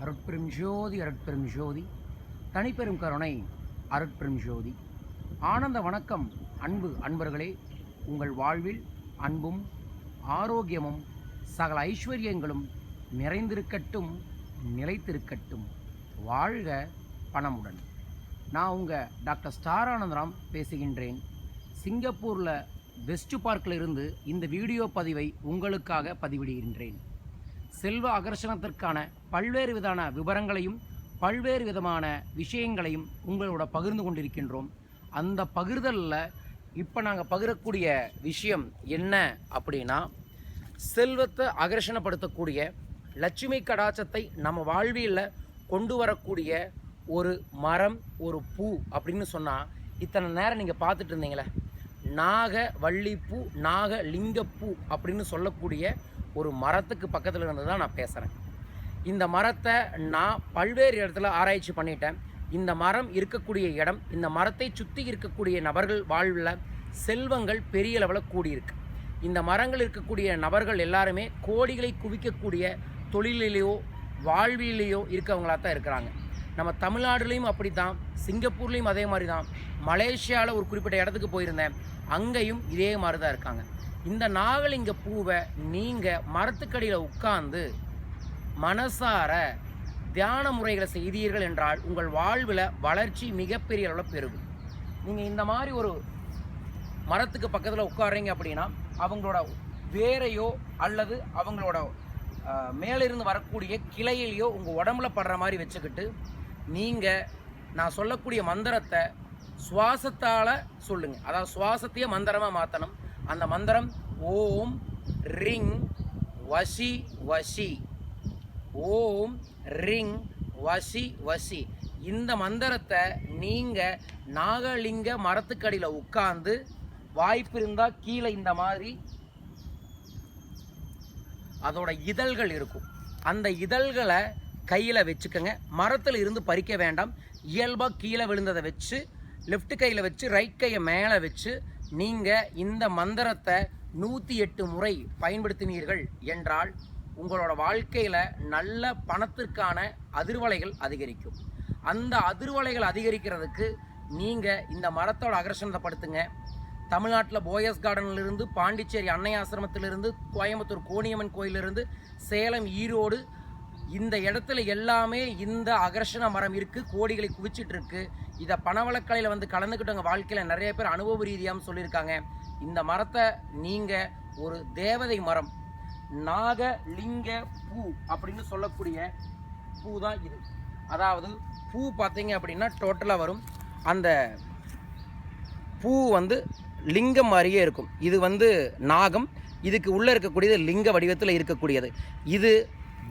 அருட்பெரும் ஜோதி அருட்பெரும் ஜோதி. தனிப்பெரும் கருணை அருட்பெரும் ஜோதி. ஆனந்த வணக்கம் அன்பு அன்பர்களே. உங்கள் வாழ்வில் அன்பும் ஆரோக்கியமும் சகல ஐஸ்வர்யங்களும் நிறைந்திருக்கட்டும் நிலைத்திருக்கட்டும். வாழ்க பணமுடன். நான் உங்கள் டாக்டர் ஸ்டார் ஆனந்தராம் பேசுகின்றேன். சிங்கப்பூரில் வெஸ்ட் பார்க்கில் இருந்து இந்த வீடியோ பதிவை உங்களுக்காக பதிவிடுகின்றேன். செல்வ அகர்ஷணத்திற்கான பல்வேறு விதமான விவரங்களையும் பல்வேறு விதமான விஷயங்களையும் உங்களோட பகிர்ந்து கொண்டிருக்கின்றோம். அந்த பகிர்தலில் இப்போ நாங்கள் பகிரக்கூடிய விஷயம் என்ன அப்படின்னா செல்வத்தை அகர்ஷணப்படுத்தக்கூடிய லட்சுமி கடாச்சத்தை நம்ம வாழ்வியில் கொண்டு வரக்கூடிய ஒரு மரம் ஒரு பூ அப்படின்னு சொன்னால் இத்தனை நேரம் நீங்கள் பார்த்துட்டு இருந்தீங்களே. நாக வள்ளிப்பூ நாக லிங்கப்பூ அப்படின்னு சொல்லக்கூடிய ஒரு மரத்துக்கு பக்கத்தில் இருந்து தான் நான் பேசுகிறேன் இந்த மரத்தை நான் பல்வேறு இடத்துல ஆராய்ச்சி பண்ணிட்டேன். இந்த மரம் இருக்கக்கூடிய இடம் இந்த மரத்தை சுற்றி இருக்கக்கூடிய நபர்கள் வாழ்வில் செல்வங்கள் பெரிய அளவில் கூடியிருக்கு. இந்த மரங்கள் இருக்கக்கூடிய நபர்கள் எல்லாருமே கோடிகளை குவிக்கக்கூடிய தொழிலிலேயோ வாழ்விலேயோ இருக்கவங்களாக தான் இருக்கிறாங்க. நம்ம தமிழ்நாடுலேயும் அப்படி தான் சிங்கப்பூர்லேயும் அதே மாதிரி தான் மலேசியாவில் ஒரு குறிப்பிட்ட இடத்துக்கு போயிருந்தேன். அங்கேயும் இதே மாதிரி தான் இருக்காங்க. இந்த நாகலிங்க பூவை நீங்கள் மரத்துக்கடியில் உட்கார்ந்து மனசார தியான முறைகளை செய்தீர்கள் என்றால் உங்கள் வாழ்வில் வளர்ச்சி மிகப்பெரிய அளவில் பெருகும். நீங்கள் இந்த மாதிரி ஒரு மரத்துக்கு பக்கத்தில் உட்காடுறீங்க அப்படின்னா அவங்களோட வேரையோ அல்லது அவங்களோட மேலிருந்து வரக்கூடிய கிளையிலையோ உங்கள் உடம்புல படுற மாதிரி வச்சுக்கிட்டு நீங்கள் நான் சொல்லக்கூடிய மந்திரத்தை சுவாசத்தால் சொல்லுங்கள் அதாவது சுவாசத்தையே மந்திரமாக மாற்றணும் அந்த மந்திரம் ஓம் ரிங் வசி வசி. ஓம் ரிங் வசி வசி. இந்த மந்திரத்தை நீங்கள் நாகலிங்க மரத்துக்கடியில் உட்கார்ந்து வாய்ப்பு இருந்தால் கீழே இந்த மாதிரி அதோட இதழ்கள் இருக்கும். அந்த இதழ்களை கையில் வச்சுக்கோங்க. மரத்தில் இருந்து பறிக்க வேண்டாம். இயல்பாக கீழே விழுந்ததை வச்சு லெஃப்ட் கையில் வச்சு ரைட் கையை மேலே வச்சு நீங்கள் இந்த மந்திரத்தை நூற்றி எட்டு முறை பயன்படுத்தினீர்கள் என்றால் உங்களோட வாழ்க்கையில் நல்ல பணத்திற்கான அதிர்வலைகள் அதிகரிக்கும். அந்த அதிர்வலைகள் அதிகரிக்கிறதுக்கு நீங்கள் இந்த மரத்தோட அகர்ஷணத்தை படுத்துங்க. தமிழ்நாட்டில் போயஸ் கார்டன்லேருந்து பாண்டிச்சேரி அன்னை ஆசிரமத்திலிருந்து கோயம்புத்தூர் கோணியம்மன் கோயிலிருந்து சேலம் ஈரோடு இந்த இடத்துல எல்லாமே இந்த அகர்ஷண மரம் இருக்குது கோடிகளை குவிச்சிட்டு இருக்கு. இதை பணவளக்கலையில் வந்து கலந்துக்கிட்டவங்க வாழ்க்கையில் நிறைய பேர் அனுபவ ரீதியாகவும் சொல்லியிருக்காங்க. இந்த மரத்தை நீங்கள் ஒரு தேவதை மரம் நாகலிங்க பூ அப்படின்னு சொல்லக்கூடிய பூ தான் இது. அதாவது பூ பார்த்தீங்க அப்படின்னா டோட்டலாக வரும். அந்த பூ வந்து லிங்கம் மாதிரியே இருக்கும். இது வந்து நாகம். இதுக்கு உள்ளே இருக்கக்கூடியது லிங்க வடிவத்தில் இருக்கக்கூடியது. இது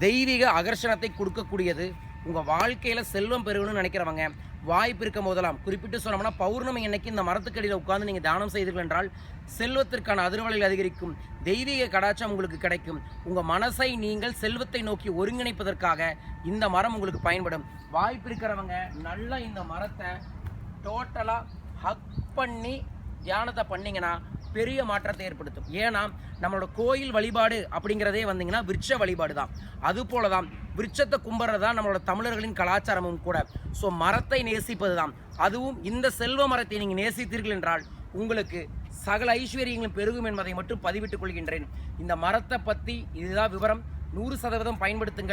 தெய்வீக அகர்ஷணத்தை கொடுக்கக்கூடியது. உங்கள் வாழ்க்கையில் செல்வம் பெருகணும்னு நினைக்கிறவங்க வாய்ப்பு இருக்கும் போதெல்லாம் குறிப்பிட்டு சொன்னோம்னா பௌர்ணமி அன்னைக்கு இந்த மரத்துக்கடியில் உட்கார்ந்து நீங்கள் தானம் செய்தீர்கள் என்றால் செல்வத்திற்கான அதிர்வலைகள் அதிகரிக்கும். தெய்வீக கடாச்சம் உங்களுக்கு கிடைக்கும். உங்கள் மனசை நீங்கள் செல்வத்தை நோக்கி ஒருங்கிணைப்பதற்காக இந்த மரம் உங்களுக்கு பயன்படும். வாய்ப்பு இருக்கிறவங்க நல்லா இந்த மரத்தை டோட்டலாக ஹக் பண்ணி தியானத்தை பண்ணிங்கன்னா பெரிய மாற்றத்தை ஏற்படுத்தும். ஏன்னா நம்மளோட கோயில் வழிபாடு அப்படிங்கிறதே வந்தீங்கன்னா விருட்ச வழிபாடு தான். அது போல தான் விருட்சத்தை கும்பிட்றது தான் நம்மளோட தமிழர்களின் கலாச்சாரமும் கூட. ஸோ மரத்தை நேசிப்பது தான். அதுவும் இந்த செல்வ மரத்தை நீங்கள் நேசித்தீர்கள் என்றால் உங்களுக்கு சகல ஐஸ்வர்யங்களும் பெருகும் என்பதை மட்டும் பதிவிட்டுக் கொள்கின்றேன். இந்த மரத்தை பற்றி இதுதான் விவரம். நூறு சதவீதம் பயன்படுத்துங்கள்.